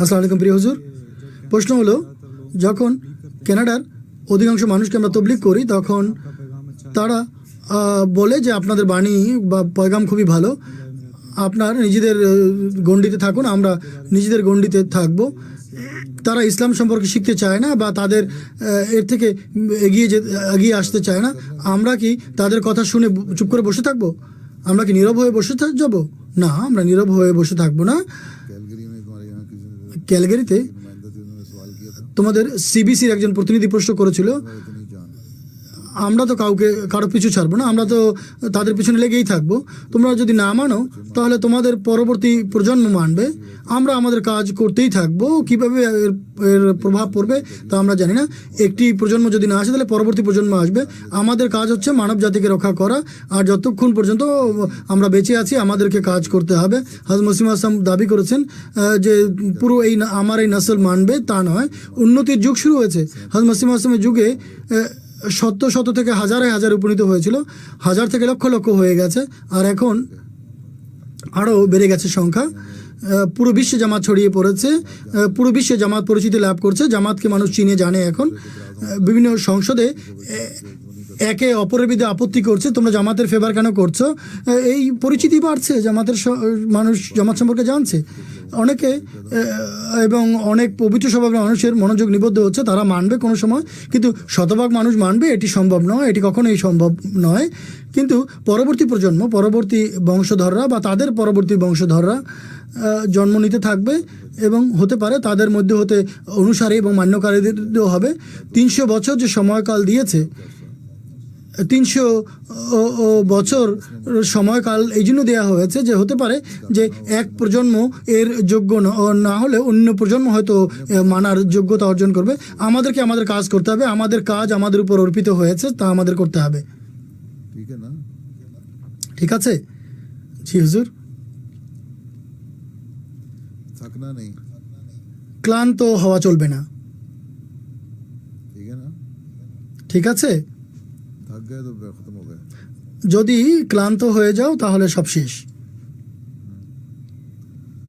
আসসালামু আলাইকুম প্রিয় হুজুর। প্রশ্ন হলো, যখন কানাডার অধিকাংশ মানুষকে আমরা তবলিক করি, তখন তারা বলে যে আপনাদের বাণী বা পয়গাম খুবই ভালো, আপনার নিজেদের গণ্ডিতে থাকুন, আমরা নিজেদের গণ্ডিতে থাকব। তারা ইসলাম সম্পর্কে শিখতে চায় না বা তাদের এর থেকে এগিয়ে যে, এগিয়ে আসতে চায় না। আমরা কি তাদের কথা শুনে চুপ করে বসে থাকব? আমরা কি নীরব হয়ে বসে যাব? না, আমরা নীরব হয়ে বসে থাকব না। ক্যালগেরিতে তোমাদের সিবিসির একজন প্রতিনিধি প্রশ্ন করেছিল আমরা তো কাউকে, কারও পিছু ছাড়বো না, আমরা তো তাদের পিছনে লেগেই থাকব। তোমরা যদি না মানো, তাহলে তোমাদের পরবর্তী প্রজন্ম মানবে। আমরা আমাদের কাজ করতেই থাকব। কীভাবে এর এর প্রভাব পড়বে তা আমরা জানি না। একটি প্রজন্ম যদি না আসে, তাহলে পরবর্তী প্রজন্ম আসবে। আমাদের কাজ হচ্ছে মানব জাতিকে রক্ষা করা। আর যতক্ষণ পর্যন্ত আমরা বেঁচে আছি, আমাদেরকে কাজ করতে হবে। হাজ মসিম আসলাম দাবি করেছেন যে পুরো এই আমার এই নসল মানবে তা নয়। উন্নতির যুগ শুরু হয়েছে। হাজ মসিম আসলামের যুগে শত শত থেকে হাজারে হাজার উপনীত হয়েছিল। হাজার থেকে লক্ষ লক্ষ হয়ে গেছে। আর এখন আরও বেড়ে গেছে সংখ্যা। পুরো বিশ্বে জামাত ছড়িয়ে পড়েছে। পুরো বিশ্বে জামাত পরিচিতি লাভ করছে। জামাতকে মানুষ চিনে জানে এখন। বিভিন্ন সংসদে একে অপরের বিরুদ্ধে আপত্তি করছে। তোমরা জামাতের ফেভার কেন করছ? এই পরিচিতি বাড়ছে। জামাতের মানুষ জামাত সম্পর্কে জানছে। অনেকে এবং অনেক পবিত্র স্বভাবের মানুষের মনোযোগ নিবদ্ধ হচ্ছে, তারা মানবে কোনো সময়, কিন্তু শতভাগ মানুষ মানবে এটি সম্ভব নয়, এটি কখনোই সম্ভব নয়। কিন্তু পরবর্তী প্রজন্ম, পরবর্তী বংশধররা বা তাদের পরবর্তী বংশধররা জন্ম নিতে থাকবে এবং হতে পারে তাদের মধ্যে হতে অনুসারী এবং মান্যকারীদেরও হবে। তিনশো বছর যে সময়কাল দিয়েছে তিনশো বছর সময়কাল এই জন্য দেওয়া হয়েছে যে হতে পারে যে এক প্রজন্ম এর যোগ্য না হলে অন্য প্রজন্ম হয়তো মানার যোগ্যতা অর্জন করবে। আমাদেরকে আমাদের কাজ করতে হবে। আমাদের কাজ আমাদের উপর অর্পিত হয়েছে তা আমাদের করতে হবে। ঠিক আছে জি হুজুর। ক্লান্ত হওয়া চলবে না? ঠিক আছে? যদি ক্লান্ত হয়ে যাও তাহলে সব শেষ।